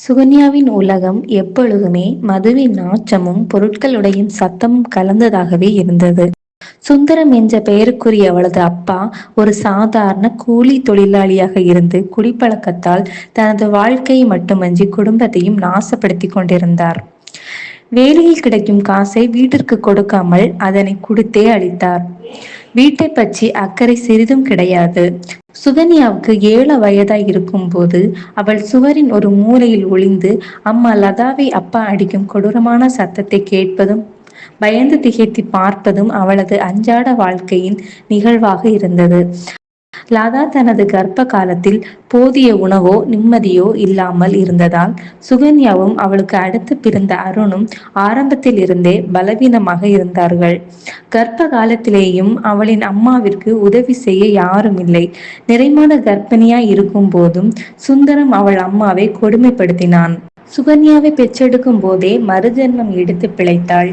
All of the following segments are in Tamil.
சுகன்யாவின் உலகம் எப்பொழுதுமே மதுவின் நாச்சமும் பொருட்களுடைய சத்தமும் கலந்ததாகவே இருந்தது. சுந்தரம் என்ற பெயருக்குரிய அவளது அப்பா ஒரு சாதாரண கூலி தொழிலாளியாக இருந்து குடிப்பழக்கத்தால் தனது வாழ்க்கையை மட்டுமன்றி குடும்பத்தையும் நாசப்படுத்திக் கொண்டிருந்தார். வேலையில் கிடைக்கும் காசை வீட்டிற்கு கொடுக்காமல் அதனை கொடுத்தே அழித்தார். வீட்டை பற்றி அக்கறை சிறிதும் கிடையாது. சுகன்யாவுக்கு ஏழு வயதாய் இருக்கும் போது அவள் சுவரின் ஒரு மூலையில் ஒளிந்து அம்மா லதாவை அப்பா அடிக்கும் கொடூரமான சத்தத்தை கேட்பதும் பயந்து திகைத்து பார்ப்பதும் அவளது அன்றாட வாழ்க்கையின் நிகழ்வாக இருந்தது. லதா தனது கர்ப்ப காலத்தில் போதிய உணவோ நிம்மதியோ இல்லாமல் இருந்ததால் சுகன்யாவும் அவளுக்கு அடுத்து பிறந்த அருணும் ஆரம்பத்தில் இருந்தே பலவீனமாக இருந்தார்கள். கர்ப்ப காலத்திலேயும் அவளின் அம்மாவிற்கு உதவி செய்ய யாரும் இல்லை. நிறைமான கர்ப்பிணியாய் இருக்கும் போதும் சுந்தரம் அவள் அம்மாவை கொடுமைப்படுத்தினான். சுகன்யாவை பெற்றெடுக்கும் போதே மறுஜென்மம் எடுத்து பிழைத்தாள்.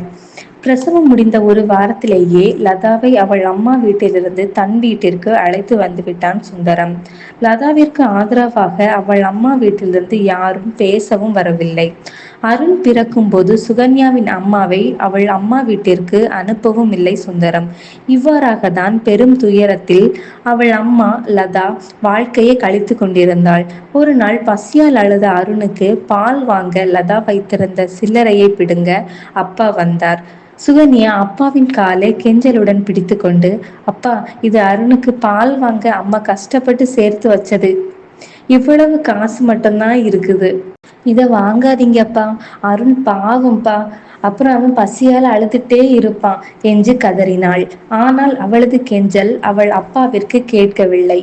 பிரசவம் முடிந்த ஒரு வாரத்திலேயே லதாவை அவள் அம்மா வீட்டிலிருந்து தன் வீட்டிற்கு அழைத்து வந்துவிட்டான் சுந்தரம். லதாவிற்கு ஆதரவாக அவள் அம்மா வீட்டிலிருந்து யாரும் பேசவும் வரவில்லை. அருண் பிறக்கும் போது சுகன்யாவின் அம்மாவை அவள் அம்மா வீட்டிற்கு அனுப்பவும் இல்லை சுந்தரம். இவ்வாறாக தான் பெரும் துயரத்தில் அவள் அம்மா லதா வாழ்க்கையை கழித்து கொண்டிருந்தாள். ஒரு நாள் பசியால் அழுத அருணுக்கு பால் வாங்க லதா வைத்திருந்த சில்லறையை பிடுங்க அப்பா வந்தார். சுகன்யா அப்பாவின் காலை கெஞ்சலுடன் பிடித்து கொண்டு அப்பா இது அருணுக்கு பால் வாங்க அம்மா கஷ்டப்பட்டு சேர்த்து வச்சது. இவ்வளவு காசு மட்டும்தான் இருக்குது. இத வாங்காதீங்கப்பா அருண் பாவம்ப்பா அப்புறம் அவன் பசியால் அழுதுட்டே இருப்பான் என்று கதறினாள். ஆனால் அவளது கெஞ்சல் அவள் அப்பாவிற்கு கேட்கவில்லை.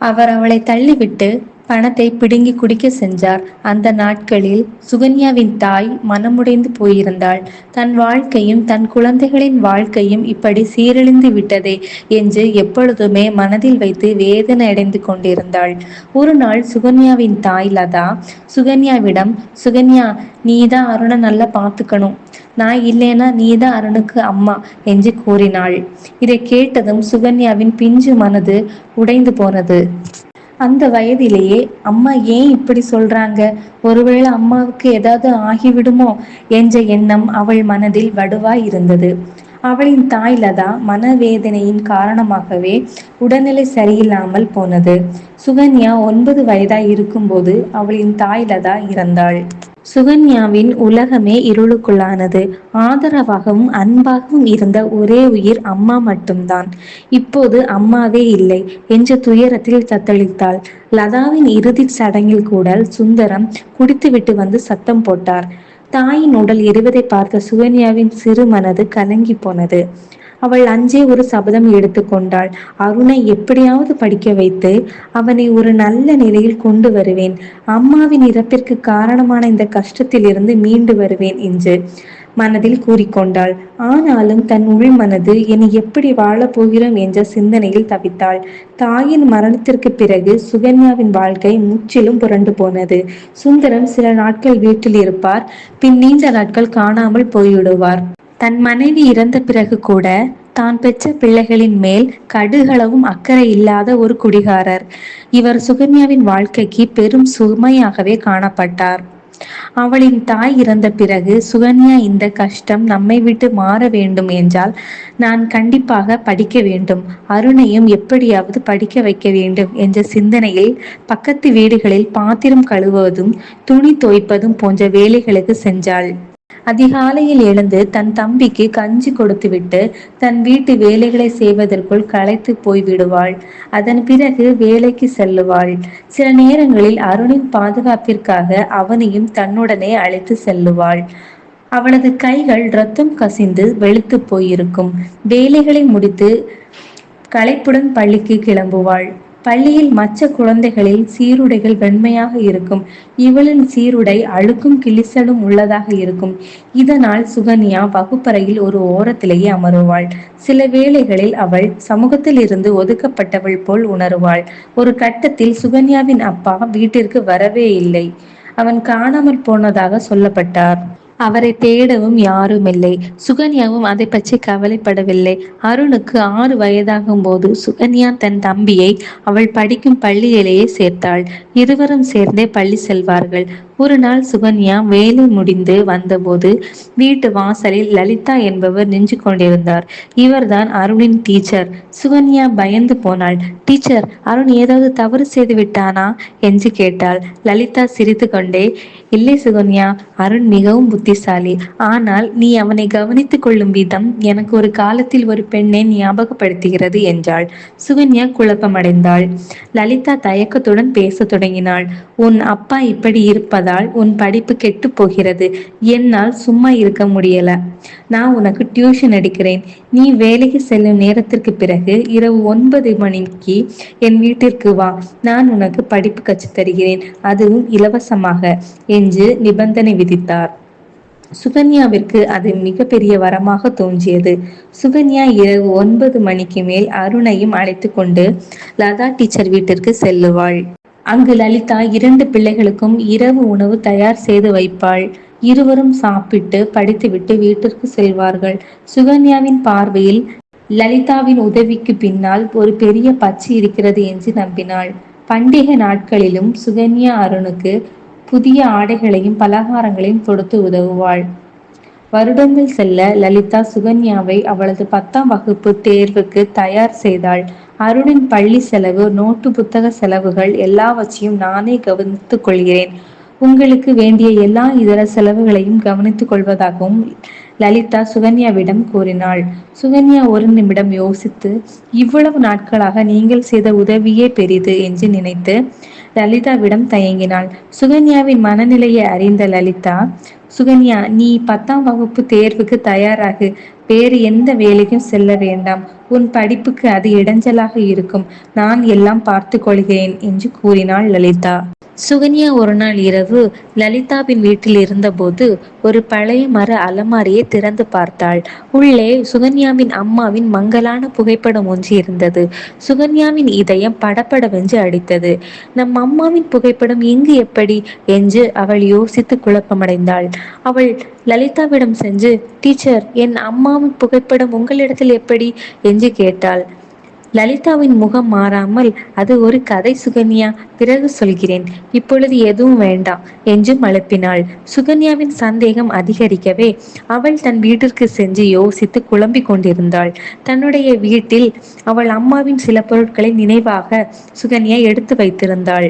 அவர் அவளை தள்ளிவிட்டு பணத்தை பிடுங்கி குடிக்க சென்றார். அந்த நாட்களில் சுகன்யாவின் தாய் மனமுடைந்து போயிருந்தாள். தன் வாழ்க்கையும் தன் குழந்தைகளின் வாழ்க்கையும் இப்படி சீரழிந்து விட்டதே என்று எப்பொழுதுமே மனதில் வைத்து வேதனை அடைந்து கொண்டிருந்தாள். ஒரு நாள் சுகன்யாவின் தாய் லதா சுகன்யாவிடம் சுகன்யா நீதான் அருணை நல்லா பார்த்துக்கணும். நான் இல்லைன்னா நீதான் அருணுக்கு அம்மா என்று கூறினாள். இதை கேட்டதும் சுகன்யாவின் பிஞ்சு மனது உடைந்து போனது. அந்த வயதிலேயே அம்மா ஏன் இப்படி சொல்றாங்க? ஒருவேளை அம்மாவுக்கு ஏதாவது ஆகிவிடுமோ? என்ற எண்ணம் அவள் மனதில் வடுவாய் இருந்தது. அவளின் தாய் லதா மனவேதனையின் காரணமாகவே உடல்நிலை சரியில்லாமல் போனது. சுகன்யா ஒன்பது வயதாய் இருக்கும்போது அவளின் தாய் லதா இறந்தாள். சுகன்யாவின் உலகமே இருளுக்குள்ளானது. ஆதரவாகவும் அன்பாகவும் இருந்த ஒரே உயிர் அம்மா மட்டும்தான். இப்போது அம்மாவே இல்லை என்ற துயரத்தில் தத்தளித்தாள். லதாவின் இறுதி சடங்கில் கூட சுந்தரம் குடித்துவிட்டு வந்து சத்தம் போட்டார். தாயின் உடல் எரிவதை பார்த்த சுகன்யாவின் சிறு மனது கலங்கி போனது. அவள் அஞ்சே ஒரு சபதம் எடுத்துக்கொண்டாள் அருணை எப்படியாவது படிக்க வைத்து அவனை ஒரு நல்ல நிலையில் கொண்டு வருவேன். அம்மாவின் இறப்பிற்கு காரணமான இந்த கஷ்டத்தில் இருந்து மீண்டு வருவேன் என்று மனதில் கூறிக்கொண்டாள். ஆனாலும் தன் உள் மனது என்னை எப்படி வாழப் போகிறோம் என்ற சிந்தனையில் தவித்தாள். தாயின் மரணத்திற்கு பிறகு சுகன்யாவின் வாழ்க்கை முற்றிலும் புரண்டு போனது. சுந்தரம் சில நாட்கள் வீட்டில் இருப்பார் பின் நீண்ட நாட்கள் காணாமல் போய்விடுவார். தன் மனைவி இறந்த பிறகு கூட தான் பெற்ற பிள்ளைகளின் மேல் கடுகளவும் அக்கறை இல்லாத ஒரு குடிகாரர். இவர் சுகன்யாவின் வாழ்க்கைக்கு பெரும் சுமையாகவே காணப்பட்டார். அவளின் தாய் இறந்த பிறகு சுகன்யா இந்த கஷ்டம் நம்மை விட்டு மாற வேண்டும் என்றால் நான் கண்டிப்பாக படிக்க வேண்டும். அருணையும் எப்படியாவது படிக்க வைக்க வேண்டும் என்ற சிந்தனையில் பக்கத்து வீடுகளில் பாத்திரம் கழுவுவதும் துணி துவைப்பதும் போன்ற வேலைகளுக்கு சென்றாள். அதிகாலையில் எழுந்து தன் தம்பிக்கு கஞ்சி கொடுத்துவிட்டு தன் வீட்டு வேலைகளை செய்வதற்குள் களைத்து போய் விடுவாள் அதன் பிறகு வேலைக்கு செல்லுவாள். சில நேரங்களில் அருணின் பாதுகாப்பிற்காக அவனையும் தன்னுடனே அழைத்து செல்லுவாள். அவளது கைகள் ரத்தம் கசிந்து வெளுத்து போயிருக்கும். வேலைகளை முடித்து களைப்புடன் பள்ளிக்கு கிளம்புவாள். பள்ளியில் மற்ற குழந்தைகளில் சீருடைகள் வெண்மையாக இருக்கும். இவளின் சீருடை அழுக்கும் கிளிசலும் உள்ளதாக இருக்கும். இதனால் சுகன்யா வகுப்பறையில் ஒரு ஓரத்திலேயே அமருவாள். சில வேளைகளில் அவள் சமூகத்தில் இருந்து ஒதுக்கப்பட்டவள் போல் உணருவாள். ஒரு கட்டத்தில் சுகன்யாவின் அப்பா வீட்டிற்கு வரவே இல்லை. அவன் காணாமல் போனதாக சொல்லப்பட்டார். அவரை தேடவும் யாரும் இல்லை சுகன்யாவும் அதை பற்றி கவலைப்படவில்லை. அருணுக்கு ஆறு வயதாகும் போது சுகன்யா தன் தம்பியை அவள் படிக்கும் பள்ளியிலேயே சேர்த்தாள். இருவரும் சேர்ந்தே பள்ளி செல்வார்கள். ஒரு நாள் சுகன்யா வேலை முடிந்து வந்தபோது வீட்டு வாசலில் லலிதா என்பவர் நின்று கொண்டிருந்தார். இவர்தான் அருணின் டீச்சர் சுகன்யா பயந்து போனாள். டீச்சர் அருண் ஏதாவது தவறு செய்து விட்டானா? என்று கேட்டாள். லலிதா சிரித்து கொண்டே இல்லை சுகன்யா அருண் மிகவும் புத்திசாலி. ஆனால் நீ அவனை கவனித்துக் கொள்ளும் விதம் எனக்கு ஒரு காலத்தில் ஒரு பெண்ணை ஞாபகப்படுத்துகிறது என்றாள். சுகன்யா குழப்பமடைந்தாள். லலிதா தயக்கத்துடன் பேச தொடங்கினாள். உன் அப்பா இப்படி இருப்பதா? இருப்பதால் உன் படிப்பு கெட்டு போகிறது. என்னால் சும்மா இருக்க முடியல. நான் உனக்கு டியூஷன் எடுக்கிறேன். நீ வேலைக்கு செல்லும் நேரத்திற்கு பிறகு இரவு ஒன்பது மணிக்கு என் வீட்டிற்கு வா. நான் உனக்கு படிப்பு கற்று தருகிறேன். அதுவும் இலவசமாக என்று நிபந்தனை விதித்தார். சுகன்யாவிற்கு அது மிகப்பெரிய வரமாக தோன்றியது. சுகன்யா இரவு ஒன்பது மணிக்கு மேல் அருணையும் அழைத்து கொண்டு லதா டீச்சர் வீட்டிற்கு செல்லுவாள். அங்கு லலிதா இரண்டு பிள்ளைகளுக்கும் இரவு உணவு தயார் செய்து வைப்பாள். இருவரும் சாப்பிட்டு படித்துவிட்டு வீட்டிற்கு செல்வார்கள். சுகன்யாவின் பார்வையில் லலிதாவின் உதவிக்கு பின்னால் ஒரு பெரிய பச்சை இருக்கிறது என்று நம்பினாள். பண்டிகை நாட்களிலும் சுகன்யா அருணுக்கு புதிய ஆடைகளையும் பலகாரங்களையும் கொடுத்து உதவுவாள். வருடங்கள் செல்ல லலிதா சுகன்யாவை அவளது பத்தாம் வகுப்பு தேர்வுக்கு தயார் செய்தாள். அருணின் பள்ளி செலவு நோட்டு புத்தக செலவுகள் எல்லாவற்றையும் நானே கவனித்துக் கொள்கிறேன். உங்களுக்கு வேண்டிய எல்லா இதர செலவுகளையும் கவனித்துக் கொள்வதாகவும் லலிதா சுகன்யாவிடம் கூறினாள். சுகன்யா ஒரு நிமிடம் யோசித்து இவ்வளவு நாட்களாக நீங்கள் செய்த உதவியே பெரிது என்று நினைத்து லலிதாவிடம் தயங்கினாள். சுகன்யாவின் மனநிலையை அறிந்த லலிதா சுகன்யா நீ பத்தாம் வகுப்பு தேர்வுக்கு தயாராகு. வேறு எந்த வேலைக்கும் செல்ல வேண்டாம். உன் படிப்புக்கு அது இடைஞ்சலாக இருக்கும். நான் எல்லாம் பார்த்து கொள்கிறேன் என்று கூறினாள் லலிதா. சுகன்யா ஒரு நாள் இரவு லலிதாவின் வீட்டில் இருந்தபோது ஒரு பழைய மர அலமாரியை திறந்து பார்த்தாள். உள்ளே சுகன்யாவின் அம்மாவின் மங்கலான புகைப்படம் ஒன்று இருந்தது. சுகன்யாவின் இதயம் படப்படவென்று அடித்தது. நம் அம்மாவின் புகைப்படம் இங்கு எப்படி? என்று அவள் யோசித்து குழப்பமடைந்தாள். அவள் லலிதாவிடம் சென்று டீச்சர் என் அம்மாவின் புகைப்படம் உங்களிடத்தில் எப்படி? என்று கேட்டாள். லலிதாவின் முகம் மாறாமல் அது ஒரு கதை சுகன்யா பிறகு சொல்கிறேன். இப்பொழுது எதுவும் வேண்டாம் என்று மழுப்பினாள் சுகன்யாவின் சந்தேகம் அதிகரிக்கவே அவள் தன் வீட்டிற்கு சென்று யோசித்து குழம்பிக் கொண்டிருந்தாள். தன்னுடைய வீட்டில் அவள் அம்மாவின் சில பொருட்களை நினைவாக சுகன்யா எடுத்து வைத்திருந்தாள்.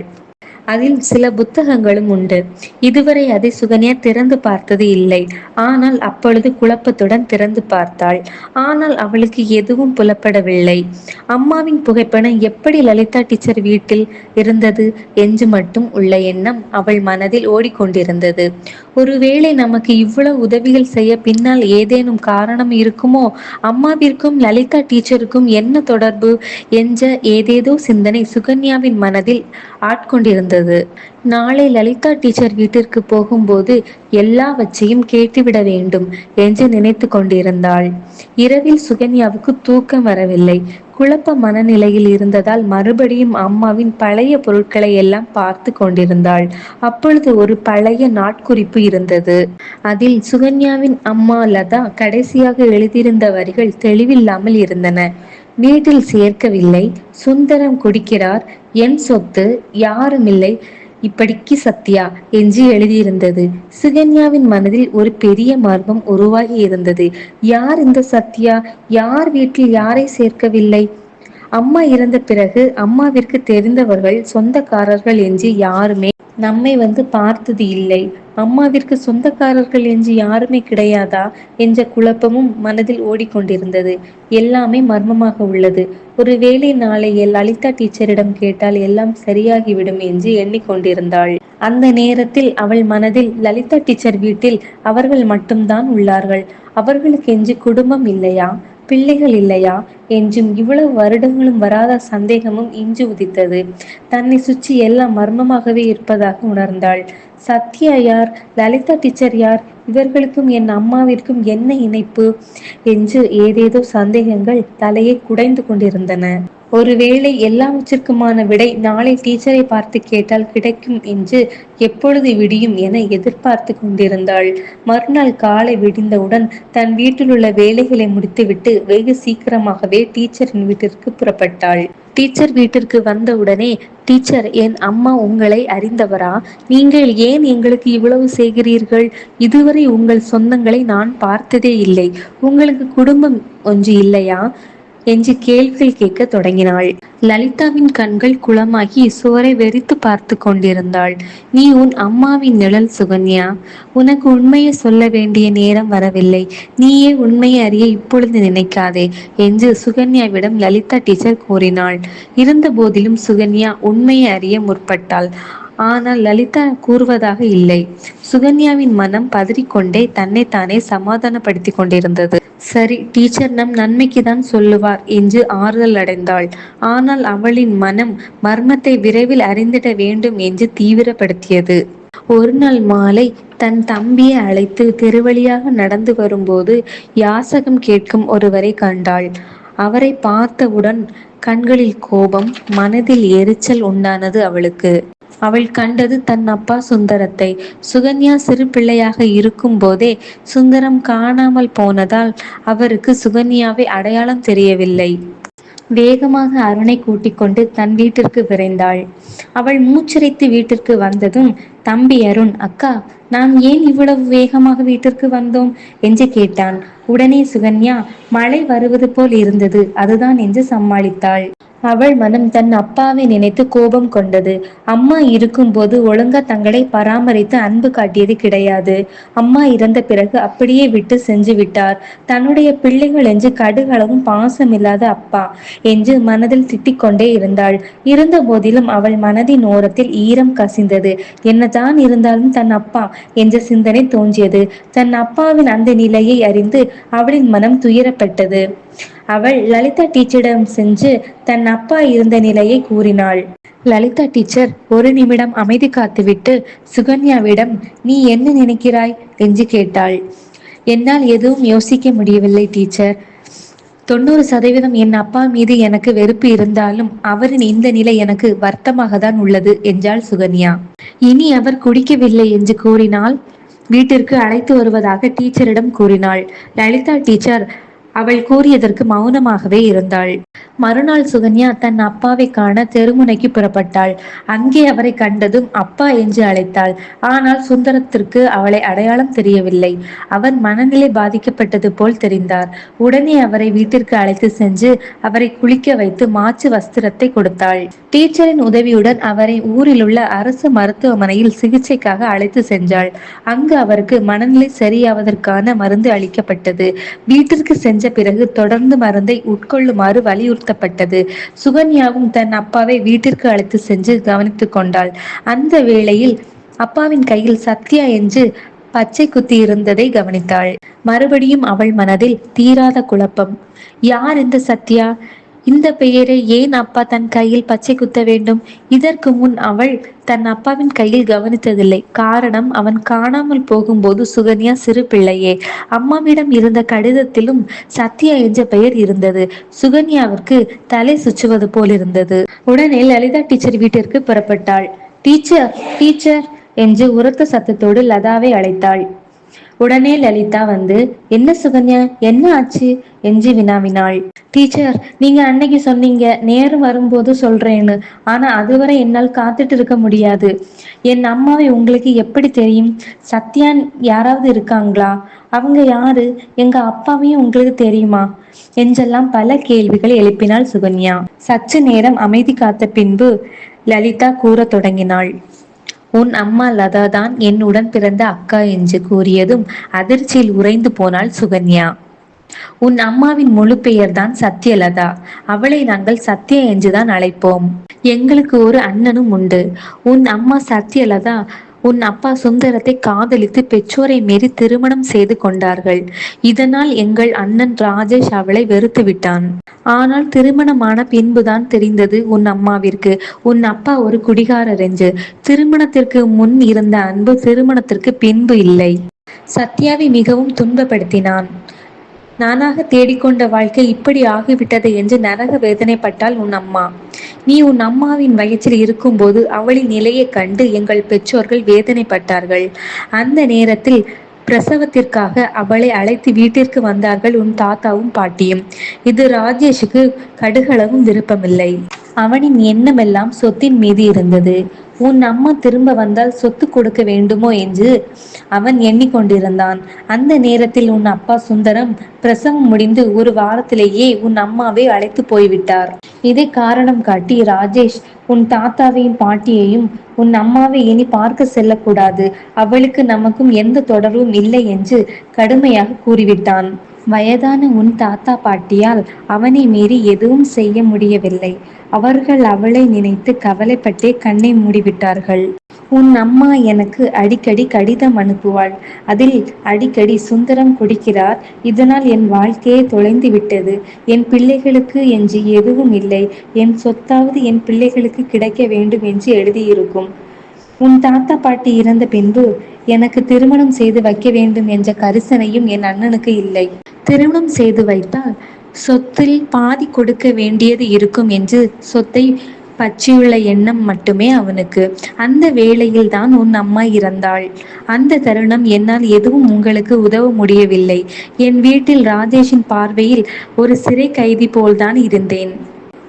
அதில் சில புத்தகங்களும் உண்டு. இதுவரை அதை சுகன்யா திறந்து பார்த்தது இல்லை. ஆனால் அப்பொழுது குழப்பத்துடன் திறந்து பார்த்தாள். ஆனால் அவளுக்கு எதுவும் புலப்படவில்லை. அம்மாவின் புகைப்படம் எப்படி லலிதா டீச்சர் வீட்டில் இருந்தது என்று மட்டும் உள்ள எண்ணம் அவள் மனதில் ஓடிக்கொண்டிருந்தது. ஒருவேளை நமக்கு இவ்வளவு உதவிகள் செய்ய பின்னால் ஏதேனும் காரணம் இருக்குமோ? அம்மாவிற்கும் லலிதா டீச்சருக்கும் என்ன தொடர்பு? என்ற ஏதேதோ சிந்தனை சுகன்யாவின் மனதில் ஆட்கொண்டிருந்தது. நாளை லலிதா டீச்சர் வீட்டிற்கு போகும்போது எல்லாவற்றையும் கேட்டுவிட வேண்டும் என்று நினைத்து கொண்டிருந்தாள். இரவில் சுகன்யாவுக்கு தூக்கம் வரவில்லை. குழப்ப மனநிலையில் இருந்ததால் மறுபடியும் அம்மாவின் பழைய பொருட்களை எல்லாம் பார்த்து கொண்டிருந்தாள். அப்பொழுது ஒரு பழைய நாட்குறிப்பு இருந்தது. அதில் சுகன்யாவின் அம்மா லதா கடைசியாக எழுதியிருந்த வரிகள் தெளிவில்லாமல் இருந்தன. வீட்டில் சேர்க்கவில்லை. சுந்தரம் குடிக்கிறார். என் சொத்து யாருமில்லை. இப்படிக்கு சத்யா என்று எழுதியிருந்தது. சுகன்யாவின் மனதில் ஒரு பெரிய மர்மம் உருவாகி இருந்தது. யார் இந்த சத்யா? யார் வீட்டில் யாரை சேர்க்கவில்லை? அம்மா இறந்த பிறகு அம்மாவிற்கு தெரிந்தவர்கள் சொந்தக்காரர்கள் என்று யாருமே நம்மை வந்து பார்த்தது இல்லை. அம்மாவிற்கு சொந்தக்காரர்கள் என்று யாருமே கிடையாதா என்ற குழப்பமும் மனதில் ஓடிக்கொண்டிருந்தது. எல்லாமே மர்மமாக உள்ளது. ஒருவேளை நாளை லலிதா டீச்சரிடம் கேட்டால் எல்லாம் சரியாகிவிடும் என்று எண்ணிக்கொண்டிருந்தாள். அந்த நேரத்தில் அவள் மனதில் லலிதா டீச்சர் வீட்டில் அவர்கள் மட்டும்தான் உள்ளார்கள். அவர்களுக்கு என்று குடும்பம் இல்லையா? பிள்ளைகள் இல்லையா? என்றும் இவ்வளவு வருடங்களும் வராத சந்தேகமும் இஞ்சி உதித்தது. தன்னை சுற்றி எல்லாம் மர்மமாகவே இருப்பதாக உணர்ந்தாள். சத்யா யார்? லலிதா டீச்சர் யார்? இவர்களுக்கும் என் அம்மாவிற்கும் என்ன இணைப்பு? என்று ஏதேதோ சந்தேகங்கள் தலையை குடைந்து கொண்டிருந்தன. ஒருவேளை எல்லாவற்றிற்குமான விடை நாளை டீச்சரை பார்த்து கேட்டால் கிடைக்கும் என்று எப்பொழுது விடியும் என எதிர்பார்த்து கொண்டிருந்தாள். மறுநாள் காலை விடிந்தவுடன் தன் வீட்டில் உள்ள வேலைகளை முடித்துவிட்டு வெகு சீக்கிரமாகவே டீச்சரின் வீட்டிற்கு புறப்பட்டாள். டீச்சர் வீட்டிற்கு வந்தவுடனே டீச்சர் என் அம்மா உங்களை அறிந்தவரா? நீங்கள் ஏன் எங்களுக்கு இவ்வளவு செய்கிறீர்கள்? இதுவரை உங்கள் சொந்தங்களை நான் பார்த்ததே இல்லை. உங்களுக்கு குடும்பம் ஒன்று இல்லையா? என்று கேள்விகள் கேட்க தொடங்கினாள். லலிதாவின் கண்கள் குளமாகி சுவரை வெறித்து பார்த்து கொண்டிருந்தாள். நீ உன் அம்மாவின் நிழல் சுகன்யா. உனக்கு உண்மையை சொல்ல வேண்டிய நேரம் வரவில்லை. நீயே உண்மையை அறிய இப்பொழுது நினைக்காதே என்று சுகன்யாவிடம் லலிதா டீச்சர் கூறினாள். இருந்த போதிலும் சுகன்யா உண்மையை அறிய முற்பட்டாள். ஆனால் லலிதா கூறுவதாக இல்லை. சுகன்யாவின் மனம் பதறிக்கொண்டே தன்னைத்தானே சமாதானப்படுத்திக் கொண்டிருந்தது. சரி டீச்சர் நம் நன்மைக்கு தான் சொல்லுவார் என்று ஆறுதல் அடைந்தாள். ஆனால் அவளின் மனம் மர்மத்தை விரைவில் அறிந்திட வேண்டும் என்று தீவிரப்படுத்தியது. ஒரு நாள் மாலை தன் தம்பியை அழைத்து தெருவழியாக நடந்து வரும்போது யாசகம் கேட்கும் ஒருவரை கண்டாள். அவரை பார்த்தவுடன் கண்களில் கோபம் மனதில் எரிச்சல் உண்டானது அவளுக்கு. அவள் கண்டது தன் அப்பா சுந்தரத்தை. சுகன்யா சிறு பிள்ளையாக இருக்கும் போதே சுந்தரம் காணாமல் போனதால் அவருக்கு சுகன்யாவை அடையாளம் தெரியவில்லை. வேகமாக அருணை கூட்டிக் கொண்டு தன் வீட்டிற்கு விரைந்தாள். அவள் மூச்சிறைத்து வீட்டிற்கு வந்ததும் தம்பி அருண் அக்கா நாம் ஏன் இவ்வளவு வேகமாக வீட்டிற்கு வந்தோம்? என்று கேட்டான். உடனே சுகன்யா மழை வருவது போல் இருந்தது அதுதான் என்று சமாளித்தாள். அவள் மனம் தன் அப்பாவை நினைத்து கோபம் கொண்டது. அம்மா இருக்கும்போது ஒழுங்கா தங்களை பராமரித்து அன்பு காட்டியது கிடையாது. அம்மா இறந்த பிறகு அப்படியே விட்டு செஞ்சு விட்டார். தன்னுடைய பிள்ளைகள் என்று கடுகளவும் பாசமில்லாத அப்பா என்று மனதில் திட்டிக்கொண்டே இருந்தாள். இருந்த போதிலும் அவள் மனதின் ஓரத்தில் ஈரம் கசிந்தது. என்னதான் இருந்தாலும் தன் அப்பா என்ற சிந்தனை தோன்றியது. தன் அப்பாவின் அந்த நிலையை அறிந்து அவளின் மனம் துயரப்பட்டது. அவள் லலிதா டீச்சரிடம் சென்று தன் அப்பா இருந்த நிலையை கூறினாள். லலிதா டீச்சர் ஒரு நிமிடம் அமைதி காத்துவிட்டு சுகன்யாவிடம் நீ என்ன நினைக்கிறாய்? என்று கேட்டாள். என்னால் எதுவும் யோசிக்க முடியவில்லை டீச்சர். தொண்ணூறு சதவீதம் என் அப்பா மீது எனக்கு வெறுப்பு இருந்தாலும் அவரின் இந்த நிலை எனக்கு வருத்தமாக தான் உள்ளது என்றாள் சுகன்யா. இனி அவர் குடிக்கவில்லை என்று கூறினால் வீட்டிற்கு அழைத்து வருவதாக டீச்சரிடம் கூறினாள். லலிதா டீச்சர் அவள் கூறியதற்கு மௌனமாகவே இருந்தாள். மறுநாள் சுகன்யா தன் அப்பாவை காண தெருமுனைக்கு புறப்பட்டாள். அங்கே அவரை கண்டதும் அப்பா என்று அழைத்தாள். ஆனால் சுந்தரத்திற்கு அவளை அடையாளம் தெரியவில்லை. அவன் மனநிலை பாதிக்கப்பட்டது போல் தெரிந்தார். உடனே அவரை வீட்டிற்கு அழைத்து சென்று அவரை குளிக்க வைத்து மாச்சு வஸ்திரத்தை கொடுத்தாள். டீச்சரின் உதவியுடன் அவரை ஊரில் உள்ள அரசு மருத்துவமனையில் சிகிச்சைக்காக அழைத்து சென்றாள். அங்கு அவருக்கு மனநிலை சரியாவதற்கான மருந்து அளிக்கப்பட்டது. வீட்டிற்கு சென்று செஞ்ச பிறகு தொடர்ந்து மருந்தை உட்கொள்ளுமாறு வலியுறுத்தப்பட்டது. சுகன்யாவும் தன் அப்பாவை வீட்டிற்கு அழைத்து சென்று கவனித்துக் கொண்டாள். அந்த வேளையில் அப்பாவின் கையில் சத்யா என்று பச்சை குத்தி இருந்ததை கவனித்தாள். மறுபடியும் அவள் மனதில் தீராத குழப்பம். யார் இந்த சத்யா? இந்த பெயரை ஏன் அப்பா தன் கையில் பச்சை குத்த வேண்டும்? இதற்கு முன் அவள் தன் அப்பாவின் கையில் கவனித்ததில்லை. காரணம் அவன் காணாமல் போகும்போது சுகன்யா சிறு பிள்ளையே. அம்மாவிடம் இருந்த கடிதத்திலும் சத்யா என்ற பெயர் இருந்தது. சுகன்யாவிற்கு தலை சுச்சுவது போல் இருந்தது உடனே லலிதா டீச்சர் வீட்டிற்கு புறப்பட்டாள். டீச்சர் டீச்சர் என்று உரத்த சத்தத்தோடு லதாவை அழைத்தாள். உடனே லலிதா வந்து என்ன சுகன்யா என்ன ஆச்சு? என்று வினாவினாள். டீச்சர் நீங்க அன்னைக்கு சொன்னீங்க நேரம் வரும்போது சொல்றேன்னு. ஆனா அதுவரை என்னால் காத்துட்டு இருக்க முடியாது. என் அம்மாவை உங்களுக்கு எப்படி தெரியும்? சத்யான் யாராவது இருக்காங்களா? அவங்க யாரு? எங்க அப்பாவையும் உங்களுக்கு தெரியுமா? என்றெல்லாம் பல கேள்விகள் எழுப்பினாள் சுகன்யா. சற்று நேரம் அமைதி காத்த பின்பு லலிதா கூற தொடங்கினாள். உன் அம்மா லதா தான் என்னுடன் பிறந்த அக்கா என்று கூறியதும் அதிர்ச்சியில் உறைந்து போனாள் சுகன்யா. உன் அம்மாவின் முழு பெயர் தான் சத்யலதா அவளை நாங்கள் சத்யா என்றுதான் அழைப்போம். எங்களுக்கு ஒரு அண்ணனும் உண்டு. உன் அம்மா சத்யலதா உன் அப்பா சுந்தரத்தை காதலித்து பெற்றோரை மீறி திருமணம் செய்து கொண்டார்கள். இதனால் எங்கள் அண்ணன் ராஜேஷ் அவளை வெறுத்து விட்டான். ஆனால் திருமணமான பின்புதான் தெரிந்தது உன் அம்மாவிற்கு. உன் அப்பா ஒரு குடிகாரர் என்று திருமணத்திற்கு முன் இருந்த அன்பு திருமணத்திற்கு பின்பு இல்லை. சத்யாவை மிகவும் துன்பப்படுத்தினான். நானாக தேடிக்கொண்ட வாழ்க்கை இப்படி ஆகிவிட்டது என்று நரக வேதனைப்பட்டால் உன் அம்மா. நீ உன் அம்மாவின் வயிற்றில் இருக்கும்போது அவளின் நிலையை கண்டு எங்கள் பெற்றோர்கள் வேதனைப்பட்டார்கள். அந்த நேரத்தில் பிரசவத்திற்காக அவளை அழைத்து வீட்டிற்கு வந்தார்கள் உன் தாத்தாவும் பாட்டியும். இது ராஜேஷுக்கு கடுகளவும் விருப்பமில்லை. அவனின் எண்ணமெல்லாம் சொத்தின் மீது இருந்தது. உன் அம்மா திரும்ப வந்தால் சொத்து கொடுக்க வேண்டுமோ? என்று அவன் எண்ணிக்கொண்டிருந்தான். அந்த நேரத்தில் உன் அப்பா சுந்தரம் பிரசவம் முடிந்து ஒரு வாரத்திலேயே உன் அம்மாவை அழைத்து போய்விட்டார். இதை காரணம் காட்டி ராஜேஷ் உன் தாத்தாவையும் பாட்டியையும் உன் அம்மாவை இனி பார்க்க செல்லக்கூடாது. அவளுக்கு நமக்கும் எந்த தொடர்பும் இல்லை என்று கடுமையாக கூறிவிட்டான். வயதான உன் தாத்தா பாட்டியால் அவனை மீறி எதுவும் செய்ய முடியவில்லை. அவர்கள் அவளை நினைத்து கவலைப்பட்டே கண்ணை மூடிவிட்டார்கள். உன் அம்மா எனக்கு அடிக்கடி கடிதம் அனுப்புவாள். அதில் அடிக்கடி சுந்தரம் குடிக்கிறார். இதனால் என் வாழ்க்கையே தொலைந்து விட்டது என் பிள்ளைகளுக்கு என்று எதுவும் இல்லை. என் சொத்தாவது என் பிள்ளைகளுக்கு கிடைக்க வேண்டும் என்று எழுதியிருக்கும். உன் தாத்தா பாட்டி இறந்த பின்பு எனக்கு திருமணம் செய்து வைக்க வேண்டும் என்ற கரிசனையும் என் அண்ணனுக்கு இல்லை. திருமணம் செய்து வைத்தால் சொத்தில் பாதி கொடுக்க வேண்டியது இருக்கும் என்று சொத்தை பற்றியுள்ள எண்ணம் மட்டுமே அவனுக்கு. அந்த வேளையில் தான் உன் அம்மா இறந்தாள். அந்த தருணம் என்னால் எதுவும் உங்களுக்கு உதவ முடியவில்லை. என் வீட்டில் ராஜேஷின் பார்வையில் ஒரு சிறை கைதி போல்தான் இருந்தேன்.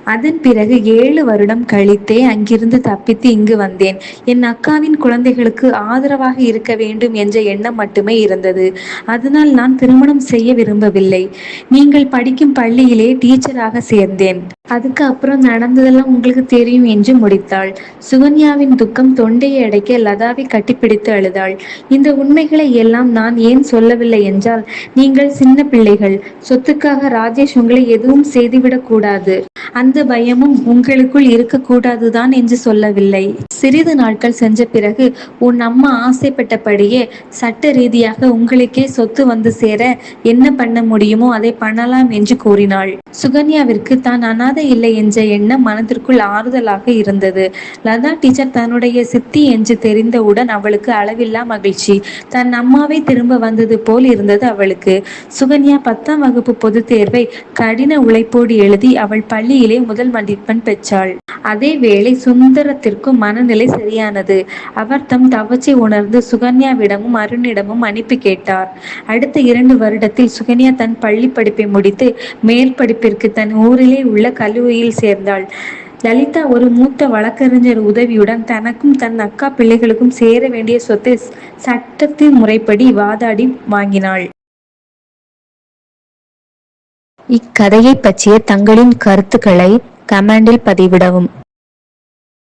அதன் பிறகு ஏழு வருடம் கழித்தே அங்கிருந்து தப்பித்து இங்கு வந்தேன். என் அக்காவின் குழந்தைகளுக்கு ஆதரவாக இருக்க வேண்டும் என்ற எண்ணம் மட்டுமே இருந்தது. அதனால் நான் திருமணம் செய்ய விரும்பவில்லை. நீங்கள் படிக்கும் பள்ளியிலே டீச்சராக சேர்ந்தேன். அதுக்கு அப்புறம் நடந்ததெல்லாம் உங்களுக்கு தெரியும் என்று முடித்தாள். சுகன்யாவின் துக்கம் தொண்டையை அடைக்க லதாவை கட்டிப்பிடித்து அழுதாள். இந்த உண்மைகளை எல்லாம் நான் ஏன் சொல்லவில்லை என்றால் நீங்கள் சின்ன பிள்ளைகள். சொத்துக்காக ராஜேஷ் உங்களை எதுவும் செய்துவிடக் கூடாது. அந்த பயமும் உங்களுக்குள் இருக்கக்கூடாதுதான் என்று சொல்லவில்லை. சிறிது நாட்கள் சென்ற பிறகு உன் அம்மா ஆசைப்பட்டபடியே சட்ட ரீதியாக உங்களுக்கே சொத்து வந்து சேர என்ன பண்ண முடியுமோ அதை பண்ணலாம் என்று கூறினாள். சுகன்யாவிற்கு தான் அனாதை இல்லை என்ற எண்ணம் மனதிற்குள் ஆறுதலாக இருந்தது. லதா டீச்சர் தன்னுடைய சித்தி என்று தெரிந்தவுடன் அவளுக்கு அளவில்லா மகிழ்ச்சி. தன் அம்மாவை திரும்ப வந்தது போல் இருந்தது அவளுக்கு. சுகன்யா பத்தாம் வகுப்பு பொதுத் தேர்வை கடின உழைப்போடு எழுதி அவள் பள்ளி பள்ளியிலே முதல் மதிப்பெண் பெற்றாள். அதே வேளை சுந்தரத்திற்கும் மனநிலை சரியானது. அவர் தம் தவச்சை உணர்ந்து சுகன்யாவிடமும் அருணிடமும் அனுப்பி கேட்டார். அடுத்த இரண்டு வருடத்தில் சுகன்யா தன் பள்ளி படிப்பை முடித்து மேற்படிப்பிற்கு தன் ஊரிலே உள்ள கல்லூரியில் சேர்ந்தாள். லலிதா ஒரு மூத்த வழக்கறிஞர் உதவியுடன் தனக்கும் தன் அக்கா பிள்ளைகளுக்கும் சேர வேண்டிய சொத்தை சட்டத்தின் முறைப்படி வாதாடி வாங்கினாள். இக்கதையை பற்றிய தங்களின் கருத்துக்களை கமெண்டில் பதிவிடவும்.